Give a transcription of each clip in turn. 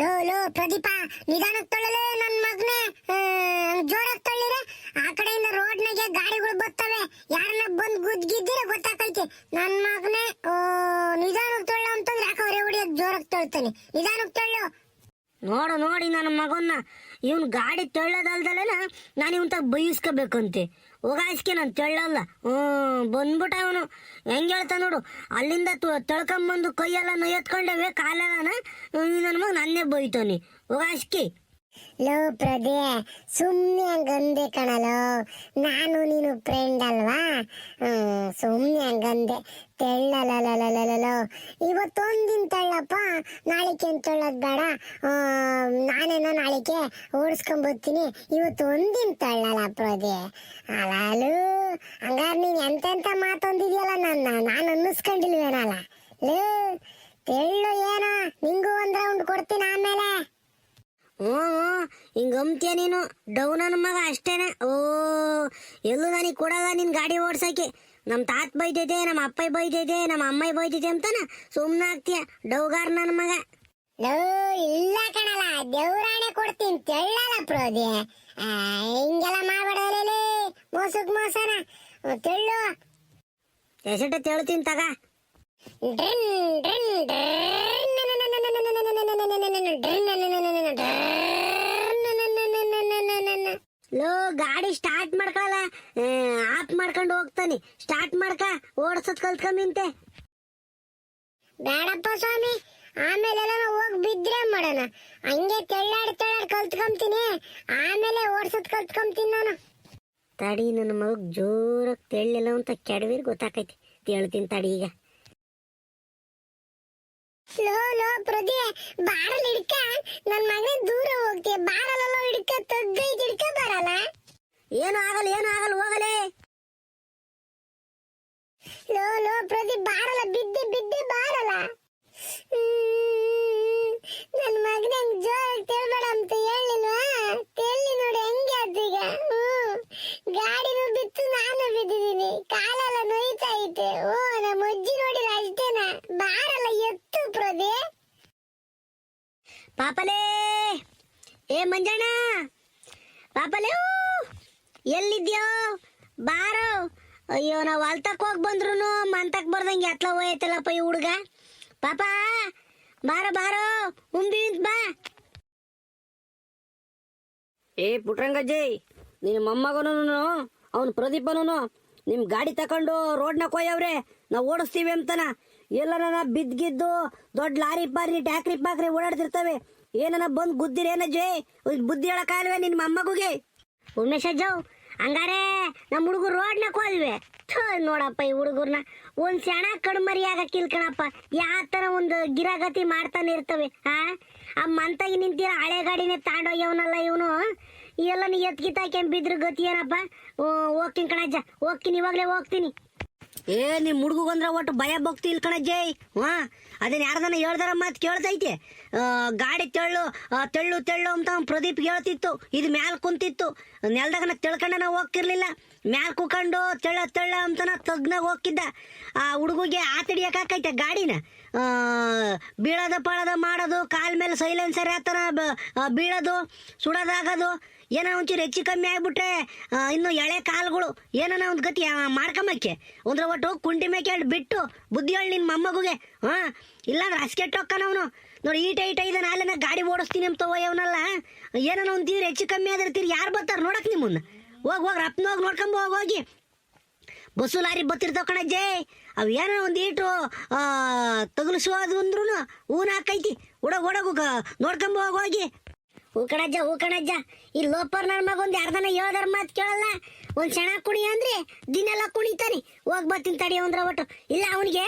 Low low, Pradeep, ನಿಧಾನಕ್ಕೆ ತೊಳ್ಳಲೆ ನನ್ ಮಗ್ನೆ. ಜೋರಾಗಿ ತೊಳ್ಳಿರೆ. ಆ ಕಡೆಯಿಂದ ರೋಡ್ನಾಗೆ ಗಾಡಿಗಳು ಬರ್ತವೆ. ಯಾರನ್ನ ಬಂದ್ ಗುದ್ಗಿದ್ದೀರ ಗೊತ್ತಾಕೈತಿ. ನನ್ ಮಗ್ನೆ ನಿಧಾನಕ್ಕೆ ತೊಳ್ಳ ಅಂತಂದ್ರೆ ಯಾಕೆ ಹೊರೆ ಹೊಡಿಯೋದು ಜೋರಾಗಿ ತೊಳ್ತಾನೆ. ನಿಧಾನಕ್ಕೆ ತೊಳ್ಳು. ನೋಡು, ನೋಡಿ ನನ್ನ ಮಗನ್ನ. ಇವನ್ ಗಾಡಿ ತೆಳ್ಳದಲ್ದಲೇನ ನಾನು ಇವನ್ ತಗ ಬೈಸ್ಕೋಬೇಕಂತೆ. ಹೋಗಾಯಿಸ್ಕೆ ನಾನು ತೆಳ್ಳಲ್ಲ. ಹ್ಞೂ ಬಂದ್ಬಿಟ್ಟ ಅವನು. ಹೆಂಗೆ ಹೇಳ್ತಾ ನೋಡು, ಅಲ್ಲಿಂದ ತೊಳ್ಕೊಂಬಂದು ಕೈಯೆಲ್ಲ ನೊಯ್ಯತ್ಕೊಂಡೇವೆ ಕಾಲೆಲ್ಲನ ನನ್ನ ಮಗ ನನ್ನೇ ಬೈತಾನೆ. ಹೋಗಾಯಿಸ್ಕೆ ಲೋ ಪ್ರದೇ ಸುಮ್ಮನೆ ಹಂಗಂದೆ ಕಣಲೋ. ನಾನು ನೀನು ಫ್ರೆಂಡ್ ಅಲ್ವಾ? ಹ್ಮ್, ಸುಮ್ನೆ ಹಂಗಂದೆ. ತೆಳ್ಳಲಲಲಲಲೋ ಇವತ್ತೊಂದಿನ ತಳ್ಳಪ್ಪ ಅಂತ ತೊಳ್ಳೋದ್ ಬೇಡ. ನಾನೇನೋ ಓಡಿಸ್ಕೊಂಬರ್ತೀನಿ. ಇವತ್ತು ಒಂದಿನ್ ತಳ್ಳಲ್ಲ ಪ್ರದೇ ಅಲಾಲು ಹಂಗಾರೆ ನೀನು ಎಂತೆಂತ ಮಾತೊಂದಿದೆಯಲ್ಲ ನನ್ನ? ನಾನು ಅನ್ನಿಸ್ಕೊಂಡಿಲ್ವೇನಲ್ಲ? ಲೇ, ತೆಳ್ಳು ಏನೋ ನಿಂಗೂ ಒಂದ್ ರೌಂಡ್ ಕೊಡ್ತೀನಿ ಆಮೇಲೆ. ಹ್ಞೂ ಹಿಂಗೆ ನೀನು ಡೌನ್ ನನ್ನ ಮಗ ಅಷ್ಟೇನೆ ಓ ಎಲ್ಲೂ ನನಗೆ ಕೊಡಲ್ಲ ನಿನ್ ಗಾಡಿ ಓಡ್ಸಕ್ಕೆ ನಮ್ಮ ತಾತ ಬೈತೈತೆ ನಮ್ಮ ಅಪ್ಪ ಬೈತೈತೆ ನಮ್ಮ ಅಮ್ಮ ಬೈತೈತೆ ಅಂತಾನ ಸುಮ್ಮನೆ ಆಗ್ತೀಯ ಡೌಗಾರ್ ನನ್ನ ಮಗ ಇಲ್ಲ ಕಣಲ್ಲ ದೇವ್ರಾಣೆ ಕೊಡ್ತೀನಿ ತೆಳ್ಳಲ್ಲ ಪ್ರೋದಿ ಹಿಂಗೆಲ್ಲ ಮಾಡ್ಬೇಡಲೇ ಮೋಸಕ್ ಮೋಸನ ತೆಳ್ಳು ಎಸೆಟ ತೆಳ್ತೀನಿ ತಗ ಡ್ರಿನ್ ಡ್ರಿನ್ ಡ್ರಿನ್ ಲೋ, ಗಾಡಿ ಸ್ಟಾರ್ಟ್ ಮಾಡ್ಕೊಳ್ಳ ಆಫ್ ಮಾಡ್ಕೊಂಡು ಹೋಗ್ತಾನೆ. ಸ್ಟಾರ್ಟ್ ಮಾಡ್ಕ, ಓಡ್ಸೋದ್ ಕಲ್ತ್ಕೊಂಬಿಂತೆ ಬೇಡಪ್ಪ ಸ್ವಾಮಿ ಆಮೇಲೆ ಹೋಗಿ ಬಿದ್ರೆ ಮಾಡೋಣ. ಹಂಗೆ ತೆಳ್ಳಾಡ್ ತೆಳ್ಳಾಡ್ ಕಲ್ತ್ಕೊಂತೀನಿ. ಆಮೇಲೆ ಓಡ್ಸೋದ್ ಕಲ್ತ್ಕೊಂತೀನಿ ನಾನು. ತಡಿ, ನನ್ನ ಮಗ ಜೋರಾಗಿ ತೆಳ್ಳಿಲ್ಲ ಅಂತ ಕೆಡವಿರ್ ಗೊತ್ತಾಕೈತಿ. ತೇಳ್ತೀನಿ ತಡಿ ಈಗ. ಲೋ ಲೋ ಪ್ರದಿ ಬಾರಲ್ ಹಿಡ್ಕ. ನನ್ ಮಗನ ದೂರ ಹೋಗ್ತೀಯ ಬಾರಲ್ಲ ಹಿಡ್ಕ ತಗ್ಗೈ ಹಿಡ್ಕ ಬರಲ್ಲ. ಏನು ಆಗಲ್ಲ ಏನು ಆಗಲ್ಲ ಹೋಗಲೇ. ಲೋ ಲೋ ಪ್ರದಿ ಬಾರಲ್ಲ ಬಿದ್ದೆ ಬಿದ್ದೆ ಬಾರಲ್ಲ. ನನ್ ಮಗನ ಜೋರಾಗಿ ತೇಳ್ಬೇಡ ಅಂತ ಹೇಳಿಲ್ವಾ? ತೇಳಿ ನೋಡಿ ಹೆಂಗೆ ಅದೀಗ ಗಾಡಿನೂ ಬಿತ್ತು ನಾನು ಬಿದ್ದಿದ್ದೀನಿ. ಕಾಲೆಲ್ಲ ನೋಯ್ತಾ ಐತೆ. ಓ ನಮ್ಮ ಅಜ್ಜಿ ನೋಡಿಲ್ಲ ಅಷ್ಟೇನಾ? ಬಾರಲ್ಲ ಪಾಪಲೇ! ಏ ಮಂಜಣ್ಣ! ಪಾಪಲೆ! ಎಲ್ಲಿದ್ಯೋ? ಬಾರೋ! ಅಯ್ಯೋ, ನಾವು ಅಲ್ತಕ್ ಹೋಗಿ ಬಂದ್ರು ಮಂತಕ್ ಬರ್ದಂಗೆ ಅತ್ಲ ಹೋಯ್ತಲ್ಲಪ್ಪ ಈ ಹುಡುಗ. ಪಾಪ, ಬಾರೋ ಬಾರೋ, ಉಂಬಿ ಬಾ. ಏ ಪುಟ್ರಂಗಜ್ಜಿ ನಿನ್ನ ಮೊಮ್ಮಗನೂ ಅವನು ಪ್ರದೀಪನೂ ನಿಮ್ಮ ಗಾಡಿ ತಕೊಂಡು ರೋಡ್ನ ಕೊಯ್ಯವ್ರೆ, ನಾವು ಓಡಿಸ್ತೀವಿ ಅಂತನ. ಎಲ್ಲನ ಬಿದ್ಗಿದ್ದು ದೊಡ್ಡ ಲಾರಿ ಪಾರಿ, ಟ್ಯಾಕ್ರಿ ಪಾಕ್ರಿ ಓಡಾಡ್ತಿರ್ತವೆ. ಏನನ ಬಂದು ಜೈ? ಬುದ್ಧಿ ಹೇಳಕ್ಕಾಗಲ್ವೇ ನಿನ್ನ ಮೊಮ್ಮಗುಗೆ? ಉಮೇಶಜ್ಜವ್ ಹಂಗಾರೆ ನಮ್ಮ ಹುಡುಗರು ನ ಕೋಲ್ವೆ. ನೋಡಪ್ಪ ಈ ಹುಡುಗರ್ನ. ಒಂದ್ ಸೆಣ ಕಣ್ಮರಿ ಆಗಕ್ಕಿಲ್ ಕಣಪ್ಪ. ಯಾವ ತರ ಒಂದು ಗಿರಗತಿ ಮಾಡ್ತಾನೆ ಇರ್ತವೆ ಹಾ ಆ ಮಂತಾಗಿ ನಿಂತಿರ ಹಳೆ ಗಾಡಿನೇ ತಾಂಡೋಗ್ಯವನಲ್ಲ ಇವನು? ಎಲ್ಲ ನೀ ಎತ್ಕಿತಾಕೆ ಬಿದ್ರ ಗತಿ ಏನಪ್ಪ? ಹೋಗ್ತೀನಿ ಕಣಜ್ಜ. ಹೋಗ್ತೀನಿ, ಇವಾಗ್ಲೇ ಹೋಗ್ತೀನಿ. ಏ ನಿಮ್ಮ ಹುಡುಗಂದ್ರ ಒಟ್ಟು ಭಯ ಭಕ್ತಿ ಕಣ ಜೈ ಹಾ ಅದನ್ನ ಯಾರ್ದನ ಹೇಳ್ದಾರ ಮಾತು ಕೇಳ್ತೈತೆ. ಗಾಡಿ ತೆಳ್ಳು ತೆಳ್ಳು ತೆಳ್ಳು ಅಂತ ಪ್ರದೀಪ್ ಹೇಳ್ತಿತ್ತು. ಇದು ಮ್ಯಾಲ್ ಕುಂತಿತ್ತು. ನೆಲ್ದಾಗ ತಿಳ್ಕೊಂಡ ನಾ ಹೋಗ್ತಿರ್ಲಿಲ್ಲ. ಮ್ಯಾಲ್ ಕುಕೊಂಡು ತೆಳ್ಳ ತೆಳ್ಳ ಅಂತನ ತಗ್ನಾಗ ಹೋಗ್ತಿದ್ದ. ಆ ಹುಡುಗಿಗೆ ಆತಡಿಯಕ್ಕಾಕೈತೆ ಗಾಡಿನ. ಬೀಳದ ಪಳದ ಮಾಡೋದು, ಕಾಲ್ ಮೇಲೆ ಸೈಲೆನ್ಸರ್ ಆತನ ಬೀಳೋದು, ಸುಡೋದಾಗೋದು. ಏನೋ ಒಂಚೂರು ಹೆಚ್ಚು ಕಮ್ಮಿ ಆಗ್ಬಿಟ್ರೆ ಇನ್ನು ಎಳೆ ಕಾಲುಗಳು ಏನೋ ಒಂದು ಗತಿ ಮಾಡ್ಕೊಂಬಕ್ಕೆ ಒಂದ್ರ ಒಟ್ಟು ಕುಂಟಿ ಮೇಕೆ ಬಿಟ್ಟು ಬುದ್ಧಿ ಹೇಳಿ ನಿನ್ನ ಮೊಮ್ಮಗುಗೆ, ಹಾ? ಇಲ್ಲಾಂದ್ರೆ ಅಸ್ಕೆಟ್ ಹೋಗ್ಕನವನು ನೋಡಿ, ಈಟ ಈಟ ಇದೆ, ನಾಲೆನ ಗಾಡಿ ಓಡಿಸ್ತೀನಿ ಅಂತ ಅವನಲ್ಲ ಏನೋ ಒಂದು ತೀರ್ ಹೆಚ್ಚು ಕಮ್ಮಿ ಆದ್ರೆ ತೀರ್ ಯಾರು ಬರ್ತಾರೆ ನೋಡಕ್ ನಿಮ್ಮನ್ನ? ಹೋಗಿ ಹೋಗಿ ರಪ್ನ ಹೋಗಿ ನೋಡ್ಕೊಂಬ ಹೋಗಿ ಹೋಗಿ. ಬಸ್ಸು ಲಾರಿ ಬತ್ತಿರ್ತಾವ ಕಣಜ್ಜೆ. ಅವು ಏನೋ ಒಂದು ಈಟು ತಗುಲಿಸೋದು ಅಂದ್ರೂ ಊನ ಹಾಕೈತಿ. ಹುಡಗ ಹುಡಗು ನೋಡ್ಕೊಂಬ ಹೋಗಿ. ಹೂಕಣಜ್ಜ ಹೂ ಕಣಜ್ಜ ಈ ಲೋಪರ್ ನನ್ನ ಮಗ ಒಂದ್ ಯಾರ್ದನ ಯೋಧರ ಮಾತು ಕೇಳಲ್ಲ? ಒಂದ್ ಸೆಣ ಕುಣಿ ಅಂದ್ರೆ ದಿನೆಲ್ಲ ಕುಣಿತಾನೆ. ಹೋಗ್ ಬರ್ತೀನಿ ತಡಿ ಅಂದ್ರ ಒಟ್ಟು. ಇಲ್ಲ ಅವನಿಗೆ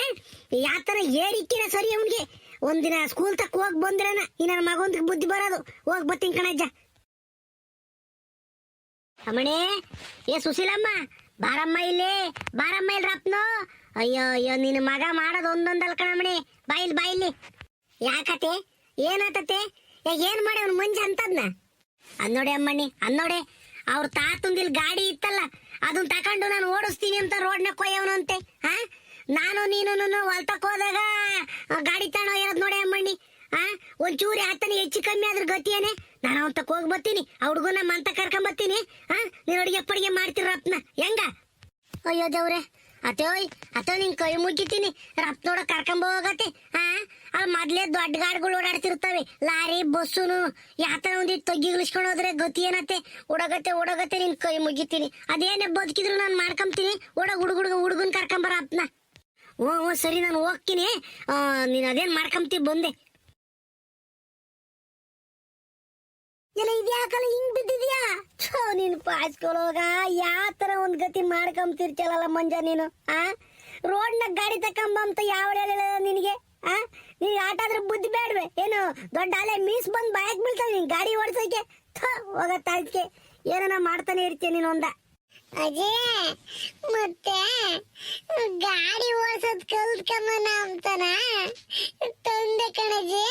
ಯಾತನ ಏರಿಕ್ಕಿನ ಸರಿ ಅವನಿಗೆ. ಒಂದಿನ ಸ್ಕೂಲ್ ತಕ್ಕ ಹೋಗ್ ಬಂದ್ರನ ಈ ನನ್ನ ಮಗೊಂದ್ ಬುದ್ಧಿ ಬರೋದು. ಹೋಗ್ ಬರ್ತೀನಿ ಕಣಜ್ಜ. ಅಮ್ಮಣೆ, ಏ ಸುಶೀಲಮ್ಮ, ಬಾರಮ್ಮ ಇಲ್ಲಿ ಬಾರಮ್ಮ ಇಲ್ಲಿ ರಪ್ನು ಅಯ್ಯೋ ಅಯ್ಯೋ ನಿನ್ನ ಮಗ ಮಾಡೋದು ಒಂದೊಂದಲ್ಲ ಕಣಮ್ಮಣಿ ಬಾಯಿಲ್ ಬಾಯಿಲಿ ಯಾಕತೆ ಏನಾತತೆ ಏನ್ ಮಾಡಿ ಅವ್ನು ಮಂಜ ಅಂತದ್ನ? ಅನ್ನೋಡೆ ಅಮ್ಮಣ್ಣಿ ಅನ್ನೋಡೆ ಅವ್ರ ತಾತಂದಿಲ್ ಗಾಡಿ ಇತ್ತಲ್ಲ ಅದನ್ನ ತಕೊಂಡು ನಾನು ಓಡಿಸ್ತೀನಿ ಅಂತ ರೋಡ್ನ ಕೊಯ್ಯವನಂತೆ ಹಾ ನಾನು ನೀನು ಹೊಲ್ತಕ್ ಹೋದಾಗ ಗಾಡಿ ತಾಣ ಇರೋದ್ ನೋಡಿ ಅಮ್ಮಣ್ಣಿ ಹಾ ಒಂಚೂರು ಆತನ ಹೆಚ್ಚು ಕಮ್ಮಿ ಆದ್ರ ಗತಿಯೇನೆ. ನಾನು ಅವನ್ ತಕ್ ಹೋಗಿ ಬರ್ತೀನಿ, ಆ ಹುಡುಗನ ಮಂತ ಕರ್ಕೊಂಡ್ ಬರ್ತೀನಿ ಹಾ ನೀನ್ ಅಡಿಗೆ ಪಡಿಗೆ ಮಾಡ್ತೀರ ರಪ್ನ, ಹೆಂಗ? ಅಯ್ಯೋ ದೇವ್ರೆ, ಅತೋಯ್ ಅತೋ ನಿನ್ ಕೈ ಮುಗಿತೀನಿ ರಪ್ ನೋಡ ಅಲ್ಲಿ ಮೊದ್ಲೇ ದೊಡ್ಡ ಗಾಡಿಗಳು ಓಡಾಡ್ತಿರ್ತವೆ ಲಾರಿ, ಬಸ್ಸುನು ಯಾತರ ಒಂದಿಟ್ಟು ತೊಗ್ಗಿಗಿಳಿಸ್ಕೊಂಡು ಹೋದ್ರೆ ಗತಿ ಏನತ್ತೆ? ಓಡಗತ್ತೆ ಓಡಗತ್ತೆ ನಿನ್ ಕೈ ಮುಗಿತೀನಿ. ಅದೇನೇ ಬದುಕಿದ್ರು ನಾನು ಮಾಡ್ಕೊಂತೀನಿ ಓಡಗ್ ಹುಡುಗ ಹುಡುಗ, ಹುಡುಗನ್ ಕರ್ಕೊಂಬರ ಅಪ್ನ ಓ ಓ ಸರಿ, ನಾನು ಹೋಗ್ತೀನಿ. ನೀನ್ ಅದೇನ್ ಮಾಡ್ಕೊಂತೀವಿ ಬಂದೆ. ಎಲ್ಲ ಇದ್ಯಾಕಲ್ಲ ಹಿಂಗ್ ಬಿದ್ದಿದ್ಯಾ? ನೀನ್ ಯಾವ ತರ ಒಂದ್ ಗತಿ ಮಾಡ್ಕೊಂತಿರ್ತಿಯಲ್ಲ ಮಂಜ ನೀನು, ಆ? ರೋಡ್ನಾಗ ಗಾಡಿ ತಕೊಂಬ ಅಂತ ಯಾವ ನಿನಗೆ? ನೀನ್ ಆಟ ಆದ್ರೆ ಬುದ್ಧಿ ಬೇಡವೆ? ಏನು ದೊಡ್ಡ ಅಲೆ ಮೀಸ್ ಬಂದ್ ಬಾಯಕ್ ಬೀಳ್ತಾನೆ ನೀನ್ ಗಾಡಿ ಓಡ್ಸೋಕೆ? ಹೋಗತ್ತ ಅದಕ್ಕೆ ಏನನ ಮಾಡ್ತಾನೆ ಇರ್ತೀಯ ನೀನು ಒಂದ? ಅಜೇ, ಮತ್ತೆ ಗಾಡಿ ಓಡಿಸೋದ್ ಕಲ್ತ್ಕೊಂಬನ ಅಂತಾನ? ತಂದೆ ಕಣಜಿ,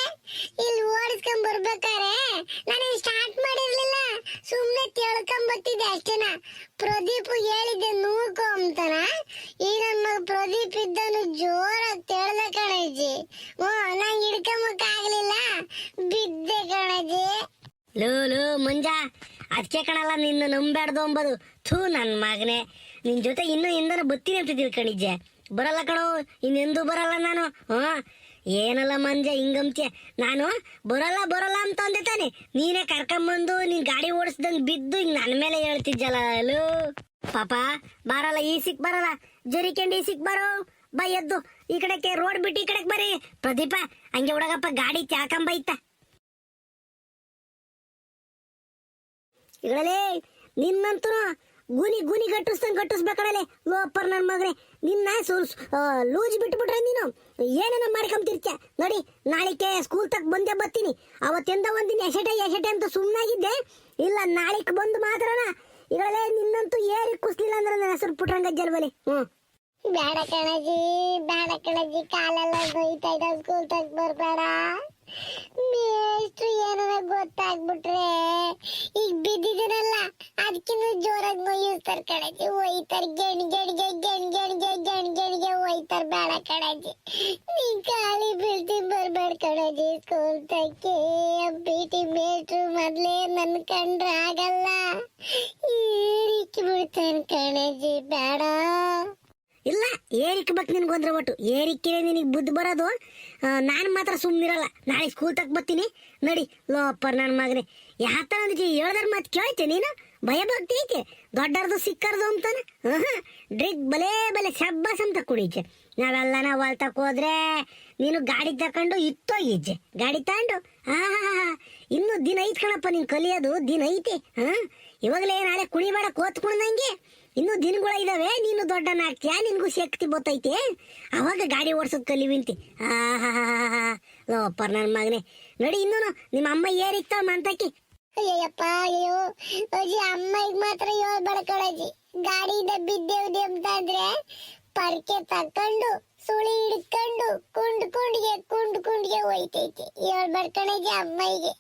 ಇಲ್ಲಿ ಓಡಿಸ್ಕೊಂಡ್ ಬರ್ಬೇಕಾರೆ? ನಾನು ಸುಮ್ನೆ ಬರ್ತಿದ್ದೆ ಅಷ್ಟೇನ? ಪ್ರದೀಪ್ ಹೇಳಿದ್ದೆ ನೂಕೋ ಅಂತಾನ? ಈ ನಮ್ಮ ಪ್ರದೀಪ್ ಇದ್ದನು ಜೋರ ತೆಳ್ದ ಕಣಜಿ ಓ, ನಂಗೆ ಹಿಡ್ಕೊಂಬಕ್ ಆಗ್ಲಿಲ್ಲ ಬಿದ್ದೆ ಕಣಜಿ ಲೋ ಲೋ, ಮುಂಜಾ. ಅದಕ್ಕೆ ಕಣಲ್ಲ, ನಿನ್ನ ನಂಬ್ಯಾಡ್ದು ಅಂಬದು. ಥೂ, ನನ್ ಮಗನೇ. ನಿನ್ ಜೊತೆ ಇನ್ನೂ ಇಂದನ ಬತ್ತೀನಿ ಅಂತ ಬರಲ್ಲ ಕಣೋ, ಇನ್ನೆಂದೂ ಬರಲ್ಲ ನಾನು. ಹಾ ಏನಲ್ಲ ಮಂಜ ಹಿಂಗಂತ್ಯ. ನಾನು ಬರಲ್ಲ ಬರಲ್ಲ ಅಂತ ಅಂದೆ ತಾನೆ. ನೀನೇ ಕರ್ಕೊಂಬಂದು, ನೀನ್ ಗಾಡಿ ಓಡಿಸ್ದಂಗ್ ಬಿದ್ದು ಹಿಂಗ್ ನನ್ ಮೇಲೆ ಹೇಳ್ತಿದ್ದಲ್ಲ ಲೋ ಪಾಪ, ಬರಲ್ಲ, ಈ ಸಿಕ್ ಬರಲ್ಲ. ಜರಿಕೆಂಡ್ ಈ ಸಿಕ್ ಬರೋ. ಬೈ, ಎದ್ದು. ಈ ಕಡೆಗೆ ರೋಡ್ ಬಿಟ್ಟು ಈ ಕಡೆಗೆ ಬರೀ ಪ್ರದೀಪ, ಹಂಗೆ ಹುಡುಗಪ್ಪ ಗಾಡಿ ತ್ಯಾಕಂಬೈತ ಇಗಳೇ ನಿನ್ನಂತೂ ಗುನಿ ಗುನಿ ಗಟ್ಟಿಸ್ದಂಗೆ ಗಟ್ಟಿಸ್ಬೇಕಡಲೆ ಲೋಪರ್ ನನ್ನ ಮಗನೆ ನಿನ್ನ ಸೋಲ್ಸ್ ಲೂಜ್ ಬಿಟ್ಬಿಟ್ರೆ ನೀನು? ಏನೇನ ಮಾಡ್ಕೊಂತಿರ್ತ್ಯ ನೋಡಿ ನಾಳಿಕೆ ಸ್ಕೂಲ್ ತಕ್ ಬಂದೆ ಬರ್ತೀನಿ. ಅವತ್ತಿಂದ ಒಂದಿನ ಎಸೆಟೆ ಎಸೆಟೆ ಅಂತ ಸುಮ್ಮನಾಗಿದ್ದೆ ಇಲ್ಲ, ನಾಳಿಕ್ ಬಂದು ಮಾತ್ರನ ಇವಳೆ ನಿನ್ನಂತೂ ಏರಿ ಕುಸ್ಲಿಲ್ಲ ಅಂದ್ರೆ ನನ್ನ ಹೆಸರು ಪುಟ್ರಂಗ ಜಲ್ವಲಿ ಹ್ಞೂ ಬೇಡ ಕಣಜಿ ಬೇಡ ಕಣಜಿ, ಕಾಲೆಲ್ಲ ಸ್ಕೂಲ್ ತಗ ಬರ್ಬೇಡ. ಮೇಷ್ಟ್ರು ಏನಾರ ಗೊತ್ತಾಗ್ಬಿಟ್ರೆ ಈಗ ಬಿದ್ದಿದ್ದೀನಲ್ಲ ಅದಕ್ಕಿಂತ ಜೋರಾಗಿ ನೋಯಿಸ್ತಾರ ಕಣಜಿ ಒಯ್ತಾರ ಗೆಣ್ ಗೆಣ್ಗೆ ಗೆಣ್ ಗೆಣ್ಗೆ ಗೆಣ್ ಗೆಣ್ಗೆ ಒಯ್ತಾರ ಬೇಡ ಕಣಜಿ ನೀ ಖಾಲಿ ಬೀಳ್ತಿ ಬರ್ಬೇಡ ಕಣಜಿ ಸ್ಕೂಲ್ ತಕ್ಕೆ ಪಿ ಟಿ ಮೇಷ್ಟ್ರು ಮೊದ್ಲೇ ನನ್ ಕಂಡ್ರೆ ಆಗಲ್ಲ ಏರಿಕ್ಕಿ ಬಿಡ್ತಾನೆ ಕಣಜಿ ಬೇಡ ಇಲ್ಲ, ಏರಿಕೆ ಬೇಕು ನಿನ್ಗೊಂದ್ರೆ ಒಟ್ಟು. ಏರಿಕೆ ನಿನಗೆ ಬುದ್ಧಿ ಬರೋದು ನಾನು ಮಾತ್ರ ಸುಮ್ಮನಿರಲ್ಲ ನಾಳೆ ಸ್ಕೂಲ್ ತಕ್ಕ ಬರ್ತೀನಿ. ನಡಿ ಲೋಪರ್ ನನ್ನ ಮಗನೇ. ಯಾವ ಥರ ಅಂದಿದ್ದಿ? ಹೇಳ್ದಾರ ಮಾತು ಕೇಳ್ತೆ ನೀನು? ಭಯ ಭಕ್ತಿ ಐತೆ. ದೊಡ್ಡರ್ದು ಸಿಕ್ಕರ್ದು ಅಂತಾನೆ? ಡ್ರಿಗ್ ಬಲೆ ಬಲೆ ಶಬ್ಬಾಸ್ ಅಂತ ಕುಡಿಜೆ ನಾವೆಲ್ಲ ನಾವು ಹೊಲ್ತಕ್ಕೆ ಹೋದ್ರೆ ನೀನು ಗಾಡಿ ತಕೊಂಡು ಇತ್ತೋಗಿಜ್ಜೆ ಗಾಡಿ ತಗೊಂಡು? ಹಾ ಇನ್ನು ದಿನ ಐತ್ ಕಣಪ್ಪ ನೀನು ಕಲಿಯೋದು, ದಿನ ಐತಿ. ಹಾ ಇವಾಗಲೇ ನಾಳೆ ಕುಣಿಬೇಡ ಕೋತ್ಕೊಂಡಂಗೆ ಇನ್ನು ದಿನಗಳ ಇದಾವೆ ನೀನು ದೊಡ್ಡನಾಗ್ತೀಯ ನಿನ್ಗೂ ಶಕ್ತಿ ಬತ್ತೈತಿ. ಅವಾಗ ಗಾಡಿ ಓಡ್ಸೋದ್ ಕಲಿವಿಂತಿ ಲೋಪರ್ ನನ್ನ ಮಗನೇ. ನೋಡಿ ಇನ್ನೂ ನಿಮ್ಮ ಅಮ್ಮ ಏರಿಕ್ತಾವ ಮಂತಕ್ಕಿ. ಅಯ್ಯಪ್ಪ ಅಯ್ಯೋ ಅಜ್ಜಿ ಅಮ್ಮಗ್ ಮಾತ್ರ ಹೇಳ್ಬೇಡ ಗಾಡಿ ಗಾಡಿಯಿಂದ ಬಿದ್ದೇವ್ದಿ ಅಂದ್ರೆ ಪರ್ಕೆ ತಕೊಂಡು ಸುಳಿ ಹಿಡ್ಕೊಂಡು ಕುಂಡ್ ಕುಂಡ್ಗೆ ಕುಂಡ್ ಕುಂಡ್ಗೆ ಹೋಯ್ತೈತಿ. ಯೋಳ್ ಬಡ್ಕೊಳಜ್ಜಿ ಅಮ್ಮಗೆ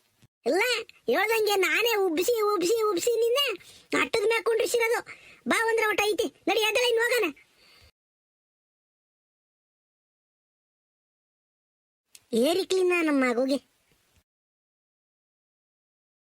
ಇಲ್ಲ ಹೇಳ್ದಂಗೆ ನಾನೇ ಉಬ್ಬಿಸಿ ಉಬ್ಬಿಸಿ ಉಬ್ಬಿಸಿ ನಿನ್ನ ಅಟ್ಟದ ಮ್ಯಾಗ ಕುಂಡ್ರಿಸಿರೋದು. ಬಾ ಒಂದ್ರ ಒಟ್ಟ ಐತಿ. ನಡಿ ಅದೆಲ್ಲ ಇನ್ನು ಹೋಗಣ. ಏರಿಕ್ಲಿನ ನಮ್ಮ ಮಗುಗೆ.